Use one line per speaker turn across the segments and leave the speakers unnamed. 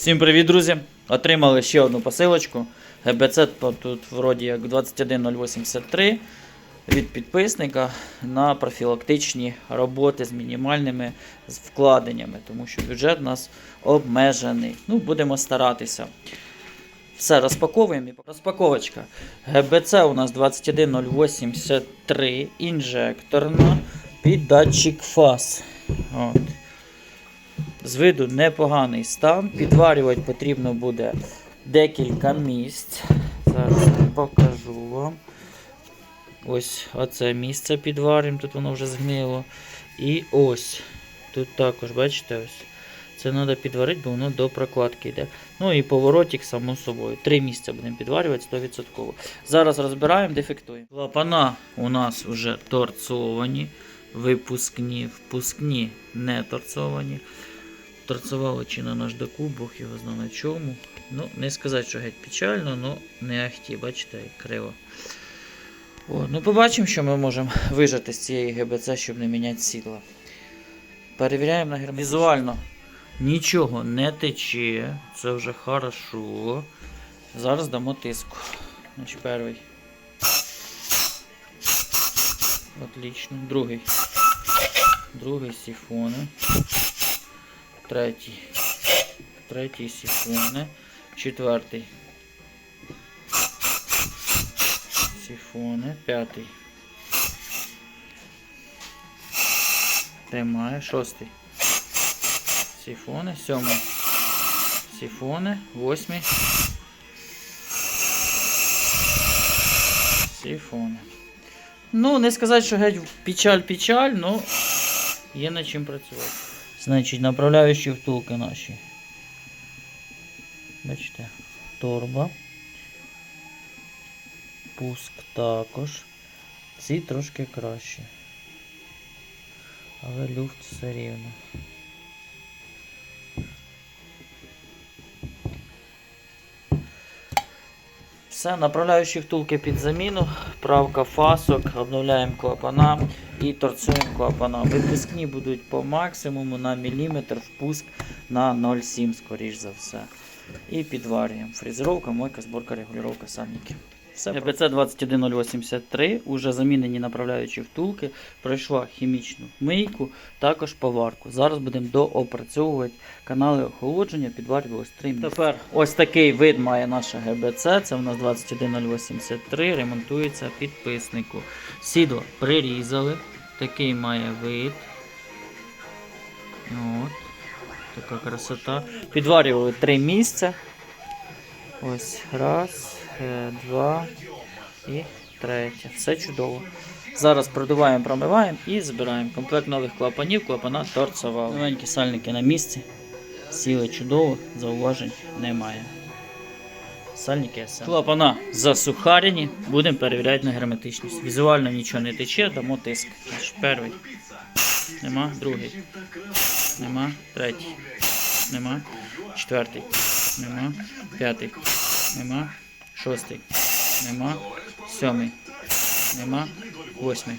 Всім привіт, друзі! Отримали ще одну посилочку. ГБЦ тут вроді як 21083 від підписника на профілактичні роботи з мінімальними вкладеннями, тому що бюджет у нас обмежений. Ну, будемо старатися. Все, розпаковуємо. Розпаковочка. ГБЦ у нас 21083 інжекторна під датчик фаз. От. З виду непоганий стан. Підварювати потрібно буде декілька місць. Зараз покажу вам. Ось оце місце підварюємо, тут воно вже згнило. І ось. Тут також, бачите, ось. Це треба підварити, бо воно до прокладки йде. Ну і поворотик, само собою. Три місця будемо підварювати 100%. Зараз розбираємо, дефектуємо. Клапана у нас вже торцовані, випускні, впускні не торцовані. Торцували чи на наждаку, Бог його знає на чому. Ну, не сказати, що геть печально, але не ахті, бачите, як криво. О, ну побачимо, що ми можемо вижати з цієї ГБЦ, щоб не міняти сідла. Перевіряємо на герметичність. Візуально нічого не тече, це вже хорошо. Зараз дамо тиску. Значить, перший. Отлично. Другий. Другий сифони. Третій. Третій сифони. Четвертий. Сифони. П'ятий. Тримає. Шостий. Сифони. Сьомий. Сифони. Восьмий. Сифони. Ну, не сказати, що геть печаль-печаль, ну є над чим працювати. Значить, направляючі втулки наші. Бачите, торба. Пуск також. Ці трошки краще. Але люфт все рівно. Все, направляючі втулки під заміну, правка фасок, обновляємо клапана і торцуємо клапана. Випускні будуть по максимуму на міліметр, впуск на 0,7, скоріш за все. І підварюємо. Фрезеровка, мойка, зборка, регулювання сальники. ГБЦ 21083, уже замінені направляючі втулки, пройшла хімічну мийку, також поварку. Зараз будемо доопрацьовувати канали охолодження, підварювалось 3 місяці. Тепер ось такий вид має наша ГБЦ, це у нас 21083, ремонтується підписнику. Сідло прирізали, такий має вид. От. Така красота. Підварювали три місця. Ось раз, два і третє. Все чудово. Зараз продуваємо, промиваємо і збираємо. Комплект нових клапанів, клапана торцовали. Новенькі сальники на місці. Сіли чудово, зауважень немає. Сальники СМ. Клапана засухарені, будемо перевіряти на герметичність. Візуально нічого не тече, дамо тиск. Значить, Перший. Нема. Другий. Нема. Третій. Нема. Четвертий. Нема. П'ятий. Нема. Шостий. Нема. Сьомий. Нема. Восьмий.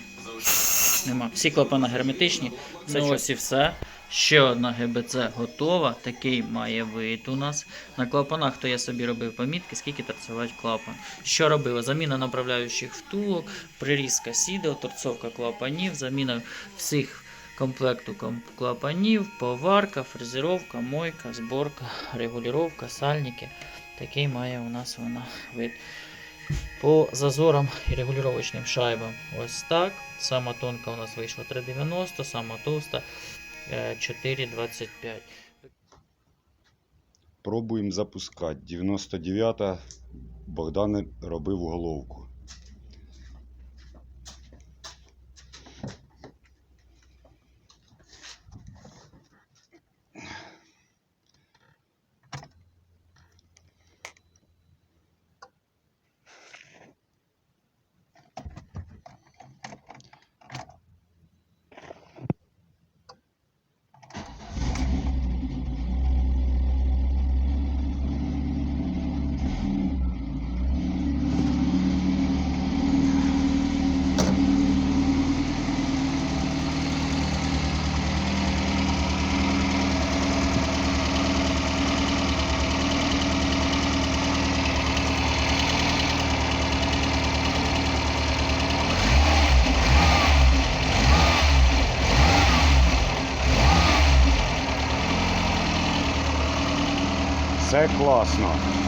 Нема. Всі клапана герметичні. Це ну, ось і все. Ще одна ГБЦ готова. Такий має вид у нас. На клапанах то я собі робив помітки, скільки торцювати клапан. Що робили? Заміна направляючих втулок, прирізка сідел, торцовка клапанів, заміна всіх комплекту ком- клапанів, поварка, фрезеровка, мойка, зборка, регулювання, сальники. Такий має у нас вона вид. По зазорам і регулювачним шайбам ось так. Сама тонка у нас вийшла 3,90, сама товста е, 4,25.
Пробуємо запускати. 99-та Богдан робив головку. Все класно.